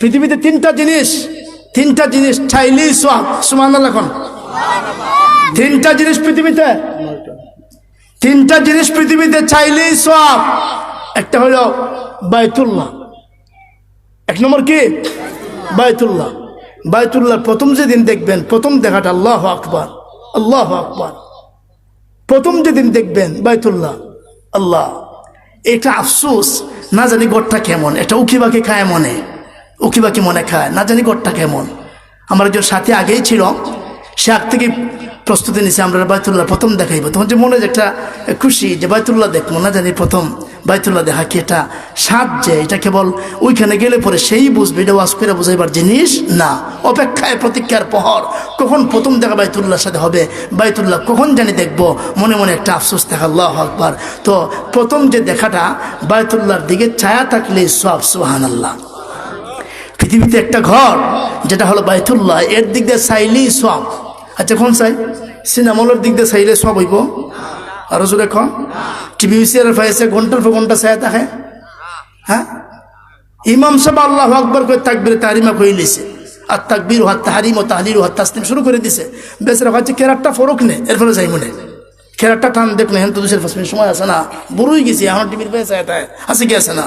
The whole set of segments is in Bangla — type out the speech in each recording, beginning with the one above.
পৃথিবীতে তিনটা জিনিস তিনটা জিনিস চাইলেই সব সুমান এখন তিনটা জিনিস পৃথিবীতে। তিনটা জিনিস পৃথিবীতে চাইলেই সব একটা হলো বায়তুল্লাহ এক নম্বর কি? বায়তুল্লাহ বায়তুল্লাহ প্রথম যেদিন দেখবেন, প্রথম দেখাটা আল্লাহ আকবার আল্লাহ আকবার। প্রথম যেদিন দেখবেন বায়তুল্লাহ আল্লাহ, এটা আফসোস, না জানি গড়টা কেমন, এটা উকিবাকে খায় মনে। উকিবাকে মনে খায় না জানি গড়টা কেমন। আমার একজন সাথী আগেই ছিল। সে আগ থেকে প্রস্তুতি নিছে, আমরা বাইতুল্লাহ প্রথম দেখাইব। তখন যে মনে যে একটা খুশি যে বাইতুল্লাহ দেখব, না জানি প্রথম বাইতুল্লাহ দেখা কি এটা সাত যে, এটা কেবল ওইখানে গেলে পরে সেই বুঝবে, এটা ওয়াজ করে বুঝাইবার জিনিস না। অপেক্ষায় প্রতীক্ষার পহর কখন প্রথম দেখা বাইতুল্লাহর সাথে হবে, বাইতুল্লাহ কখন জানি দেখব। মনে মনে একটা আফসোস দেখা আল্লাহ আকবার। তো প্রথম যে দেখাটা, বাইতুল্লাহর দিকে ছায়া থাকলে সব সুহান আল্লাহ পৃথিবীতে একটা ঘর, যেটা হলো বাইতুল্লাহ, এর দিক দিয়ে চাইলেই সব আচ্ছা কোন চাই? সিনেমলের দিক দিয়ে চাইলে সব হইব। আরও জোরে খ টিভি সিয়ার ফাইছে ঘণ্টার পর ঘণ্টা চাই থাকে? হ্যাঁ? ইমাম সাহেব আল্লাহ আকবর করে তাকবির তারিমা কই লিছে আর তাকবির হাত তাহারিম ও তাহলির হাত তাসলিম শুরু করে দিছে। বেচারা হচ্ছে কেরাটটা ফরক নে এর ফলে যাই মনে কেরাটটা টান দেখলে হেন তো দুশের পাঁচ মিনিট সময় আছে না। বড়ই গেছি, এখন টিভির পেয়ে তাই আছে কি আছে না?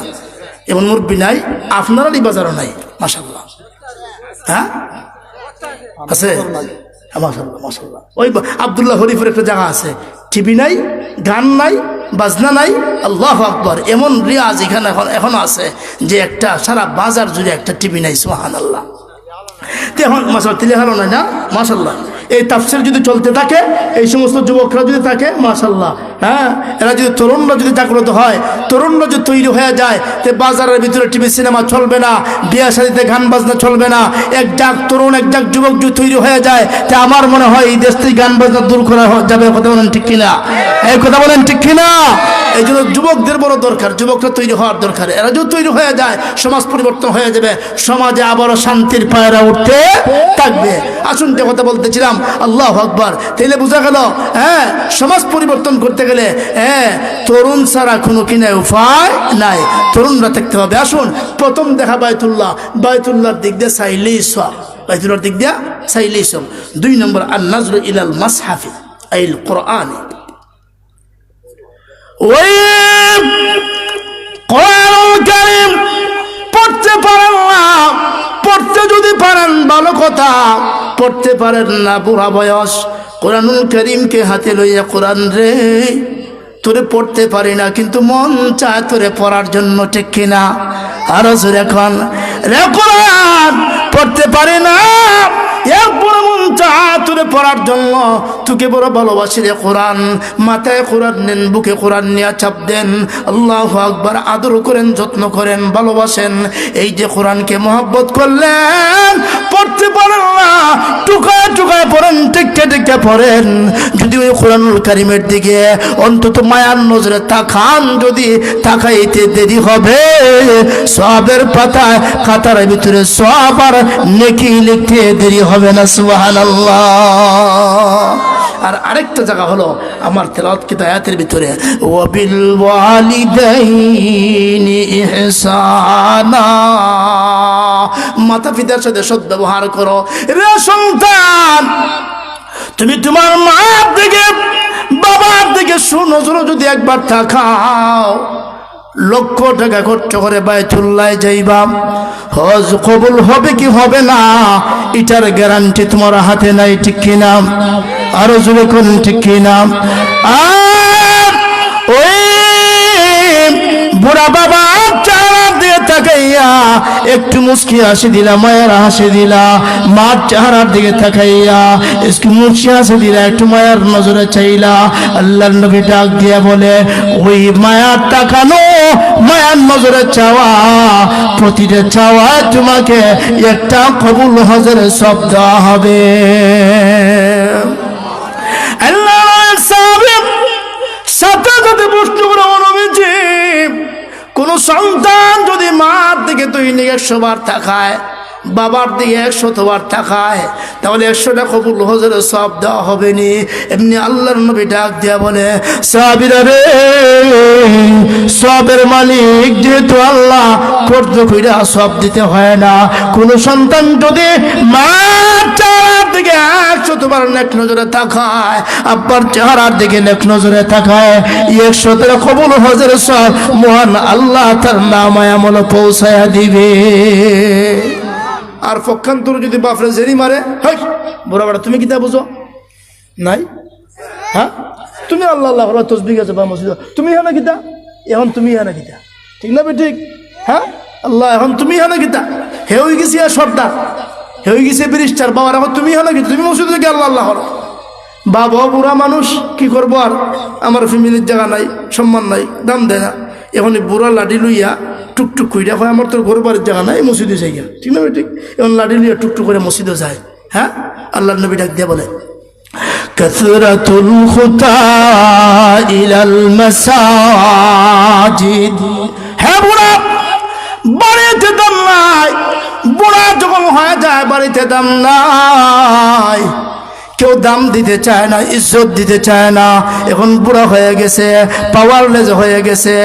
এমন মুরব্বী নাই, আপনারারই বাজারও নাই। মাসাল্লাহ হ্যাঁ? আছে? হ্যাঁ, আবদুল্লাহ হরিফের একটা জায়গা আছে। টিভি নাই গান নাই বাজনা নাই আল্লাহ আকবর। এমন রিয়াজ এখানে এখন এখনও আছে যে একটা সারা বাজার জুড়ে একটা টিভি নাই সোহান আল্লাহ এখন মাসাল তিলে হারো নাই না? মাসাল্লাহ এই তাফসির যদি চলতে থাকে, এই সমস্ত যুবকরা যদি থাকে মাসাল্লাহ হ্যাঁ এরা যদি তরুণরা যদি জাগ্রত হয়, তরুণরা যদি তৈরি হয়ে যায়, তে বাজারের ভিতরে টিভি, সিনেমা চলবে না, বিয়া শাদিতে গান বাজনা চলবে না, এক ডাক তরুণ, এক ডাক যুবক যদি তৈরি হয়ে যায়, তে আমার মনে হয় এই দেশ থেকে গান বাজনা দূর করা যাবে কথা বলেন ঠিক কিনা? এই কথা বলেন ঠিক কিনা? এই জন্য যুবকদের বড় দরকার, যুবকরা তৈরি হওয়ার দরকার। এরা যদি তৈরি হয়ে যায়, সমাজ পরিবর্তন হয়ে যাবে, সমাজে আবারও শান্তির পায়রা উঠতে থাকবে। আসুন যে কথা বলতেছিলাম, আল্লাহ আকবর। তাইলে বোঝা গেল হ্যাঁ সমাজ পরিবর্তন করতে গেলে হ্যাঁ তরুণ ছাড়া কোনো কিনা উপায় নাই। তরুণরা থাকতে হবে। আসুন, প্রথম দেখা বায়তুল্লাহ বায়তুল্লাহর দিক দিয়ে সাইলেই সব বাইতুল্লাহর দিক দিয়ে সাইলেই সব দুই নম্বর আল নাজর ইলাল মাসহাফি, আইল কোরআন। ওই কারীম পড়তে পারেন না, পড়তে যদি পারেন ভালো কথা, পড়তে পারেন না বুড়া বয়স, কোরআনুল করিমকে হাতে লইয়া কোরআন রে, তোরে পড়তে পারি না, কিন্তু মন চায় তোরে পড়ার জন্য, ঠিক কিনা আরও এখন রে কোরআন, পড়তে পারি না তোরে পড়ার জন্য। তোকে বড় ভালোবাসি রে কোরআন। মাথায় কোরআন নেন, বুকে কোরআন নিয়ে দেন। আল্লাহ আকবার, আদর করেন, যত্ন করেন, ভালোবাসেন। এই যে কোরআনকে করলেন, পড়তে পারেন না, টুকায় টুকায় পড়েন পড়েন। যদি ওই কোরআনুল কারিমের দিকে অন্তত মায়ার নজরে তাকান, যদি তাকাইতে দেরি হবে, সবের পাতায় কাতার ভিতরে সব আর নেকি লিখতে দেরি হবে না আর আরেকটা জায়গা হলো আমার তেলাওয়াত কিন্তু আয়াতের ভিতরে? মাতা পিতার সাথে সৎ ব্যবহার করো। রে সন্তান, তুমি তোমার মার দিকে, বাবার দিকে সুনজরে যদি একবার তাকাও। লক্ষ টাকা খরচ করে বায়তুল্লাহ যাইবা হজ কবুল হবে কি হবে না? এটার গ্যারান্টি তোমার হাতে নাই, ঠিক কিনা? আরও জোরে করুন ঠিক কিনা? ওই বুড়া বাবা একটু মুসকি হাসি দিলা, মায়ের হাসি দিলা, মার চেহারার দিকে তাকাইয়া একটু মুসকি হাসি দিলা, একটু মায়ের নজরে চাইলা। আল্লাহর নবী ডাক দিয়া বলে, ওই মায়ার তাকানো মায়ার নজরে চাওয়া, প্রতিটা চাওয়া তোমাকে একটা কবুল হজরে দেওয়া হবে। কোন সন্তান যদি মার দিকে তুই নিয়ে বার্তা বার তাকায় বাবার দিকে একশতবার তাকায় তাহলে একশোটা কবুল হজরে সব দেওয়া হবে নি এমনি আল্লাহর নবী ডাক দেয়া বলে সাবিরা রে সবের মালিক যেহেতু আল্লাহ কর্য কইরা সব দিতে হয় না, কোন সন্তান যদি মা দিকে একশতবার নেক নজরে তাকায়, আব্বার চেহারার দিকে নেক নজরে তাকায় একশতের কবুল হজরে সব মহান আল্লাহ তার নামায় আমল পৌঁছায়া দিবে। আর পক্ষান্তর যদি বাপরে জেরি মারে হয় বুড়া বেড়া তুমি কিতা বুঝো? নাই? হ্যাঁ? তুমি আল্লাহ আল্লাহ তসবি গেছে বা মসজিদ তুমি হ্যাঁ না কিতা? এখন তুমি হ্যাঁ না কিতা? ঠিক না ঠিক হ্যাঁ? আল্লাহ, এখন তুমি হ্যাঁ না কিতা? হে হয়ে গেছি আর সর্দার। হে হয়ে গেছে ব্রিস্টার বাবার। এখন তুমি হ্যাঁ না কিতা? তুমি মসজিদ থেকে আল্লাহ আল্লাহ করো। বাবা বুড়া মানুষ, কি করব আর? আমার ফ্যামিলির জায়গা নাই, সম্মান নাই দাম দেয় না। এখন এই বুড়া লাডি লইয়া টুকটুক কইরা হয় আমার তোর ঘর বাড়ির জায়গা নাই মসজিদে যাই গিয়া। ঠিক না ভাই ঠিক এখন লাডি লইয়া টুকটুক করে মসজিদে যায় হ্যাঁ আল্লাহ নবী ডাক দিয়ে বলে كثرة الخطى إلى المساجد হ্যাঁ বুড়া বাড়িতে দাম নাই বুড়া যখন হয়ে যায় বাড়িতে দাম নাই কেউ দাম দিতে চায় না, ইজ্জত দিতে চায় না। এখন বুড়া হয়ে গেছে পাওয়ারলেস হয়ে গেছে।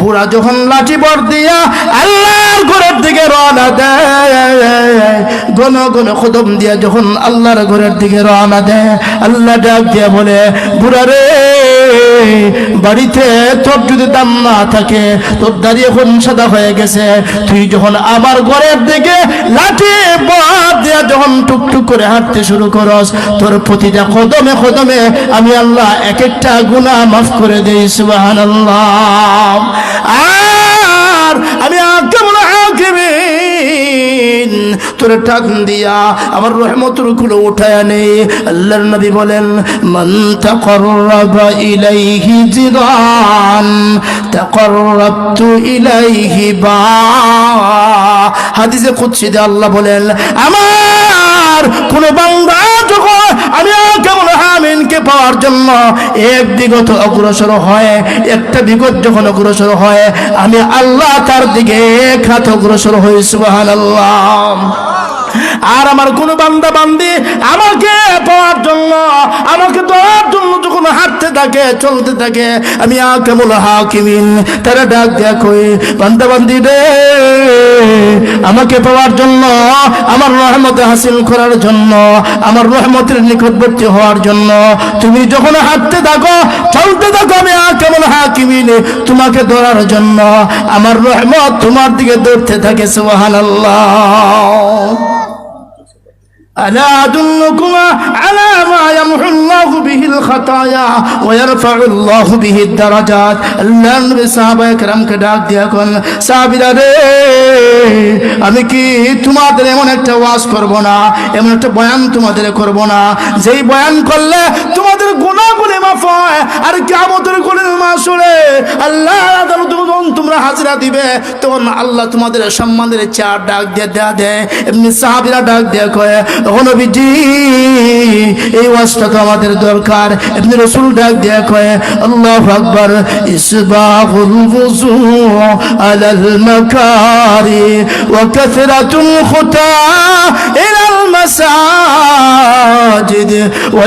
বুড়া যখন লাঠি বর দিয়া আল্লাহর ঘরের দিকে রওনা দেয়, ঘন ঘন কদম দিয়া যখন আল্লাহর ঘরের দিকে রওনা দেয়, আল্লাহ ডাক দিয়া বলে, বুড়া রে, বাড়িতে তোর যদি দাম না থাকে, তোর দাঁড়িয়ে এখন সাদা হয়ে গেছে। তুই যখন আমার ঘরের দিকে লাঠি বর দিয়া যখন টুকটুক করে হাঁটতে শুরু করস, তোর প্রতিটা কদমে কদমে আমি আল্লাহ এক একটা গুণা মাফ করে দিই সুবাহান আর আমি কেমন হাকিমিন, তোর টাক দিয়া আমার রহমতুরগুলো উঠায় নেই আল্লাহর নবী বলেন, মান তাকাররাবা ইলাইহি জিরান তাকাররাবতু ইলাইহি বা হাদিসে কুদসি আল্লাহ বলেন, আমার কোন বান্দা যখন আমি কেমন হামিনকে পাওয়ার জন্য এক বিগত অগ্রসর হয়, একটা বিগত যখন অগ্রসর হয়, আমি আল্লাহ তার দিকে এক হাত অগ্রসর হই সুবাহান আর আমার কোন বান্দা বান্দি আমাকে পাওয়ার জন্য, আমাকে দেওয়ার জন্য যখন হাঁটতে থাকে, চলতে থাকে, আমি কেমন হাকিমিন, তারা ডাক দেখো বান্দা বান্দি রে, আমাকে পাওয়ার জন্য, আমার রহমতে হাসিল করার জন্য, আমার রহমতের নিকটবর্তী হওয়ার জন্য, তুমি যখন হাঁটতে থাকো, চলতে থাকো, আমি কেমন হাকিমিন, তোমাকে ধরার জন্য, আমার রহমত তোমার দিকে দৌড়তে থাকে সুবাহান ألا أدلكما على ما يمحو الله به الخطايا ويرفع الله به الدرجات আল্লাহ নবী সাহাবায়ে কেরামকে ডাক দিয়া কোন সাহাবীরা রে আমি কি তোমাদের এমন একটা ওয়াজ করব না এমন একটা বয়ান তোমাদের করব না যেই বয়ান করলে তোমাদের গুনাহগুলি মাফ হয় আর কিয়ামতের গুলির মাসুরে আল্লাহ আদালত যখন তোমরা হাজিরা দিবে তখন আল্লাহ তোমাদের সম্মানের চার ডাক দিয়ে দেয়া দেয় এমনি সাহাবীরা ডাক দিয়ে কয় ও এই ওয়াজটা তো আমাদের দরকার। এমনি রসুল ডাক দিয়ে কয়, আল্লাহু আকবার, ইসবাহুল বুজু আলাল মাকারি ওয়া কাসরাতুল খুতা ইলাল মাসাজিদ ওয়া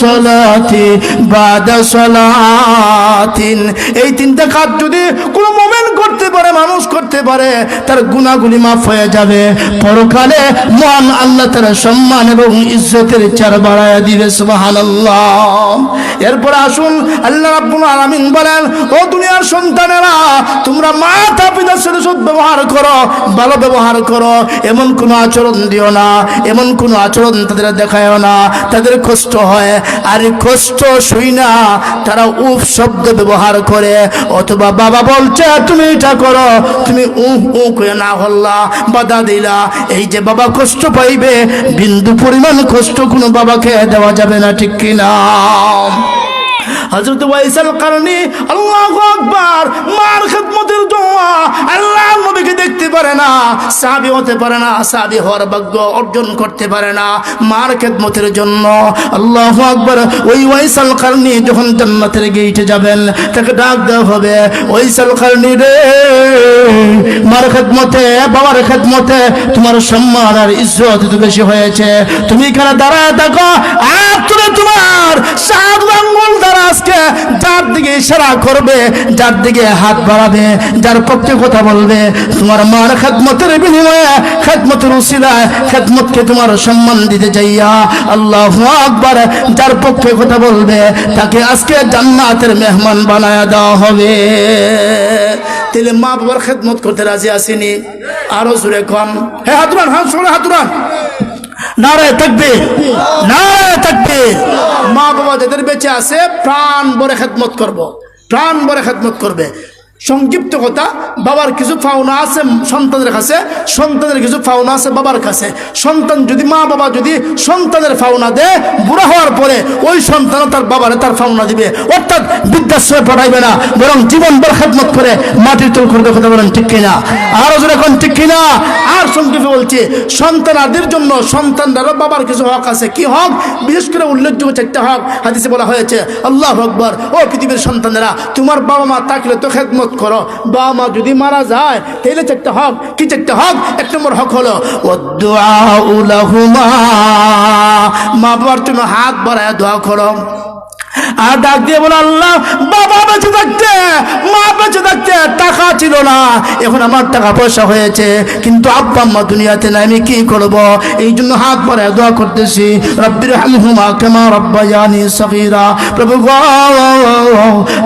সালাতি বাদা সালাতিন। এই তিনটা কাজ যদি কোনো মোমেন্ট করতে পারে, মানুষ করতে পারে, তার গুণাগুলি মাফ হয়ে যাবে। পরকালে মহান আল্লাহ তার সম্মান এবং ইজ্জতের চার বাড়ায় দিবে, সুবহানাল্লাহ। এরপর আসুন, আল্লাহ রাব্বুল আলামিন বলেন, ও দুনিয়ার সন্তানেরা, তোমরা মাতা পিতার সাথে সৎ ব্যবহার করো, ভালো ব্যবহার করো। এমন কোনো আচরণ দিও না, এমন কোনো আচরণ তাদের দেখায় না। তাদের কষ্ট হয়, আর কষ্ট শুই না, তারা উফ শব্দ ব্যবহার করে। অথবা বাবা বলছে, তুমি এটা করো। তুমি উহ, উ করে না হল্লা, বাধা দিলা। এই যে বাবা কষ্ট পাইবে, বিন্দু পরিমাণ কষ্ট কোনো বাবাকে দেওয়া যাবে না, ঠিক কিনা? হজরত ওয়াইসাল কারণে আল্লাহ সাবি হতে পারে না সাবি হওয়ার ভাগ্য অর্জন করতে পারে না মার খেদমতের জন্য। আল্লাহ আকবার। ওই ওয়াইসাল কারণে যখন জান্নাতের গেইটে যাবেন, তাকে ডাক দেওয়া হবে, ওয়াইসাল কারণে রে, মার খেদমতে, বাবার খেদমতে তোমার সম্মান আর ইজ্জত বেশি হয়েছে। তুমি এখানে দাঁড়ায় থাকো, আর তুমি তোমার সাত আঙ্গুল দ্বারা আজকে যার দিকে ইশারা করবে, যার দিকে হাত বাড়াবে, যার পক্ষে কথা বলবে, তোমার মার খেদমতের বিনিময়ে, খেদমতের উসিলায়, খেদমতকে তোমার সম্মান দিতে চাইয়া আল্লাহ আকবার যার পক্ষে কথা বলবে, তাকে আজকে জান্নাতের মেহমান বানায় দেওয়া হবে। তাহলে মা বাবার খেদমত করতে রাজি আসেনি আরও জোরে কম হে হাতুরান হ্যাঁ শোনো হাতুরান নারায় থাকবে নারায় থাকবে মা বাবা যাদের বেঁচে আছে, প্রাণ বরে খেদমত করব। প্রাণ বরে খেদমত করবে সংক্ষিপ্ত কথা বাবার কিছু পাওনা আছে সন্তানের কাছে, সন্তানের কিছু পাওনা আছে বাবার কাছে। সন্তান যদি মা বাবা যদি সন্তানের পাওনা দেয়, বুড়া হওয়ার পরে ওই সন্তানও তার বাবারে তার পাওনা দিবে। অর্থাৎ বৃদ্ধাশ্রয় পাঠাইবে না, বরং জীবনভর খেদমত করে মাটির তোল করবে কথা বলেন, ঠিক কিনা? আরও জোরে এখন ঠিক কিনা? আর সংক্ষেপে বলছে, সন্তানাদের জন্য সন্তানদেরও বাবার কিছু হক আছে। কি হক? বিশেষ করে উল্লেখযোগ্য চারটা হক। হাদিসে বলা হয়েছে, আল্লাহ আকবর, ও পৃথিবীর সন্তানেরা, তোমার বাবা মা থাকলে তো খেদমত করো। বাবা মা যদি মারা যায় তাহলে চারটা হক। কি চারটা হক? এক নম্বর হক হলো মা বাবার তুমি হাত বাড়ায় দোয়া করো। আর ডাক দিয়ে বলে, আল্লাহ, বাবা বেঁচে থাকতে, মা বেঁচে থাকতে টাকা ছিল না। এখন আমার টাকা পয়সা হয়েছে, কিন্তু আব্বা আম্মা দুনিয়াতে নাই, আমি কি করব? এই জন্য হাত পরে দোয়া করতেছি রব্বির হামহুমা কেমা রব্বায়ানি সগীরা। প্রভু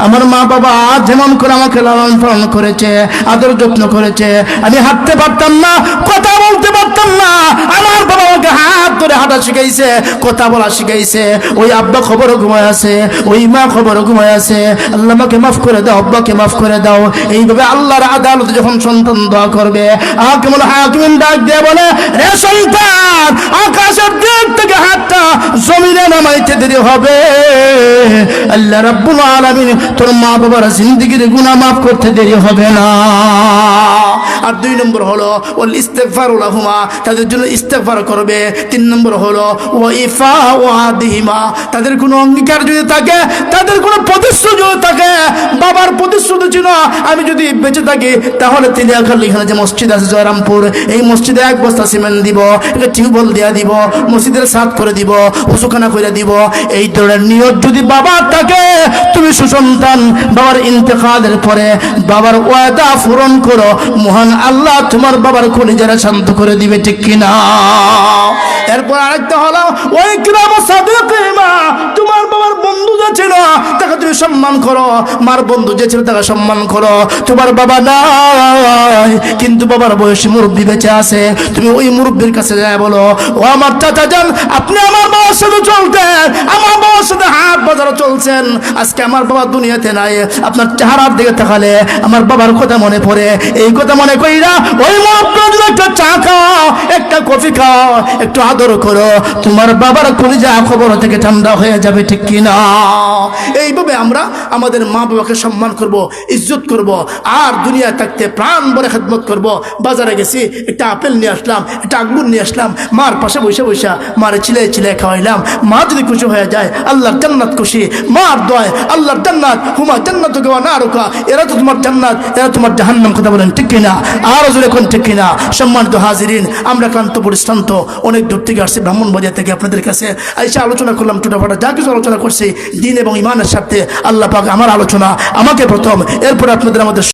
আমার মা বাবা যেমন করে আমাকে লালন পালন করেছে, আদর যত্ন করেছে, আমি হাঁটতে পারতাম না, কথা বলতে পারতাম না। আমার বাবা আমাকে হাত ধরে হাঁটা শিখাইছে, কথা বলা শিখাইছে। ওই আব্বা খবর ঘুমায় আছে ওই মা খবর ঘুমায় আছে। আল্লাহ আমাকে মাফ করে দাও, আব্বাকে মাফ করে দাও। এইভাবে আল্লাহর আদালতে যখন সন্তান দোয়া করবে, হাকিমুল হাকিমিন ডাক দিয়ে বলে রে সন্তান আকাশের দিক থেকে হাতটা জমিনে নামাইতে দেরি হবে। আল্লাহ রাব্বুল আলামিন তোর মা বাবার জিন্দিগির গুনাহ মাফ করতে দেরি হবে না। আর দুই নম্বর হলো ওল ইস্তেগফার লাহুমা তাদের জন্য ইস্তেগফার করবে। তিন নম্বর হলো ও ইফা ও আদিহিমা তাদের কোনো অঙ্গীকার যদি থাকে তাদের কোনো প্রতিশ্রুতি যদি থাকে, বাবার প্রতিশ্রুতি ছিল, আমি যদি বেঁচে থাকি, তাহলে তিনি এখন এখানে যে মসজিদ আছে জয়রামপুর, এই মসজিদে এক বস্তা সিমেন্ট দিব, একটা টিউবওয়েল দেওয়া দিব, মসজিদের সাত করে দিব উঁচুখানা করে দিব, এই ধরনের নিয়ত যদি বাবার থাকে, তুমি সুসন্তান, বাবার ইন্তেকালের পরে বাবার ওয়াদা পূরণ করো, মহান আল্লাহ তোমার বাবার কলিজারা শান্ত করে দিবে, ঠিক কিনা? এরপর আরেকটা হলো ওই ক্রাম সাদেকিমা, তোমার বাবার বন্ধু যে ছিল, তাকে তুমি সম্মান করো। মার বন্ধু যে ছিল, তাকে সম্মান করো। তোমার বাবা নাই, কিন্তু বাবার বয়সী মুরব্বী বেঁচে আছে। তুমি ওই মুরব্বীর কাছে যায় বলো, ও আমার চাচা যান, আপনি আমার বাবার সাথে চলতেন, আমার বাজারে চলছেন আজকে আমার বাবা দুনিয়াতে নাই, আপনার চেহারার দিকে তাকালে আমার বাবার কথা মনে পড়ে। এই কথা মনে কইরা ওই একটা চা খাও, একটা কফি খাও, একটু আদর করো, তোমার বাবার কলিজা খবর থেকে ঠান্ডা হয়ে যাবে, ঠিক কিনা? এইভাবে আমরা আমাদের মা বাবাকে সম্মান করব, ইজ্জত করব, আর দুনিয়া থাকতে প্রাণ ভরে খেদমত করব। বাজারে গেছি, একটা আপেল নিয়ে আসলাম, একটা আঙ্গুর নিয়ে আসলাম, মার পাশে বসে বসে মারে চিলে চিলে খাওয়াইলাম। মা যদি খুশি হয়ে যায় আল্লাহর জান্নাত খুশি মার দয় আল্লাহর জান্নাত হুমা জান্নাত গোয়া না রোকা এরা তো তোমার জান্নাত, এরা তোমার জাহান্নাম কথা বলেন, ঠিক কিনা? আর জোরে কোন ঠিক কিনা? সম্মানিত হাজিরিন, আমরা ক্লান্ত, পরিশ্রান্ত, অনেক দূর থেকে আসছি ব্রাহ্মণ বাজার থেকে আপনাদের কাছে। এসে আলোচনা করলাম টোটাফাটা যা কিছু আলোচনা করছি, দিন এবং ইমানের সাথে আল্লাহ পাক আমার আলোচনা, আমাকে প্রথম, এরপর আপনাদের আমাদের